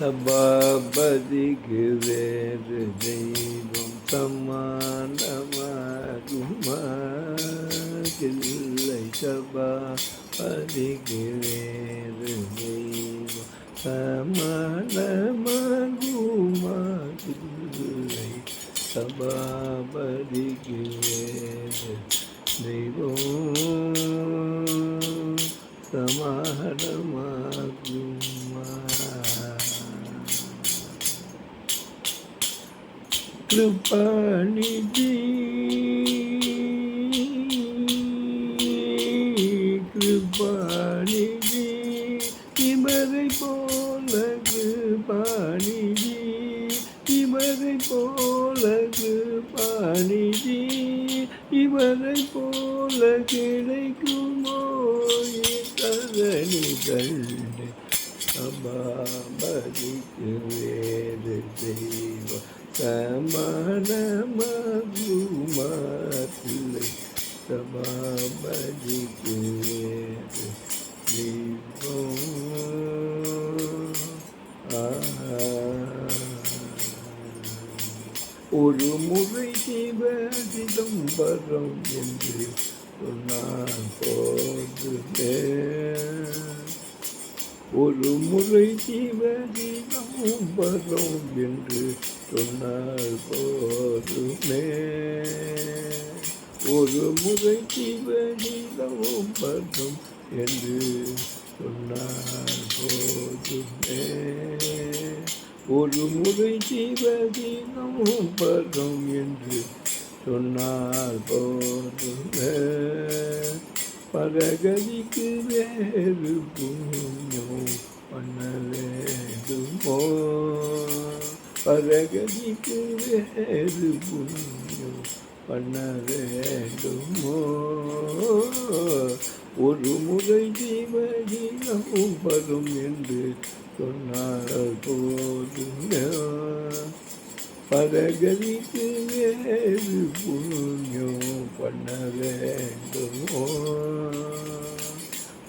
சபாபதிக்கு வேறு தெய்வம் சமானமாகுமாகில்லை சபாபதிக்கு வேறு தெய்வம் சமானமாகுமாகில்லை சபாபதிக்கு வேறு தெய்வம் சமானமாகுமா கிருபாநிதி கிருபாநிதி இமரை போல கிருபாநிதி இவரை போல கிருபாநிதி இவரை போல கிடைக்குமோ தரணி கண்டு சபாபதிக்கு வேறு தெய்வம் சமானமகுமாத்தில்லை சபாபதிக்கு ஒரு முறை சிவ சிதம்பரம் என்று சொன்னார் போது ஒரு முறை கும்பகம் என்று சொன்னால் போதுமே. ஒரு முறை பகம் என்று சொன்னால் போதுமே. ஒரு முறை பகம் என்று சொன்னால் போதுமே. பரகதிக்கு வேறு புண்ணியம் பரகதிக்கு வேறு புண்ணியம் பண்ண வேண்டுமோ ஒரு முறை ஜீவஜீவம் வரும் என்று சொன்னால் போதுமே பரகதிக்கு வேறு புண்ணியம் பண்ண வேண்டுமோ?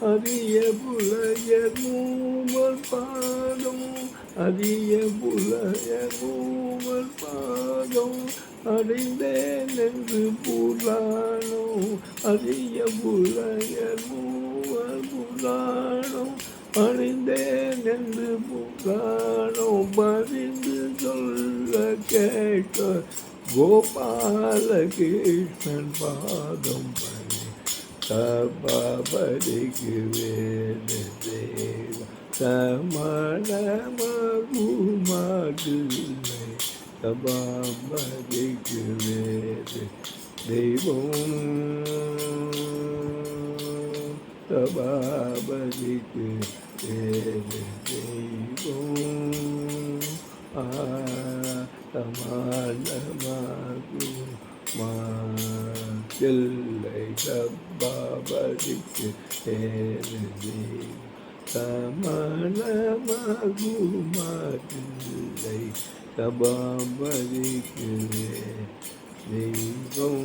அரிய புலையர் மூவர் பாதம் அரிய புலையர் பாதம் அறிந்தேன் என்று புலானோ அரிய புலையர் புலானோ அறிந்தேன் என்று புலானோ பறிந்து சொல்ல கேட்க கோபாலகிருஷ்ணன் பாதம் பணி தபரிக்கு வேறு தேவ சமணமகுமாதில்லை சபாபதிக்கு வேறு தெய்வம் சபாபதிக்கு வேறு தெய்வம் ஆ சமானமாகும் மாலை சபாபதிக்கு കമലമകുമാരില്ലേ കബാമരിക്കേ ദൈവം.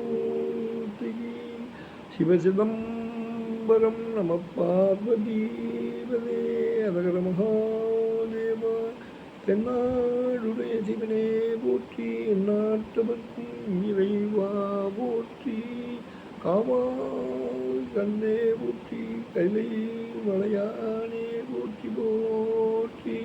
ശിക്ഷവേജമൂർത്തിനി ശിവചിദംബരം നമ പാർവതീപദേ മഹാ தென்னாடுடைய சிவனே போற்றி நாட்டவர்க்கும் இறைவா போற்றி. காமால் கண்ணே போற்றி கைலை மலையானே போற்றி போற்றி.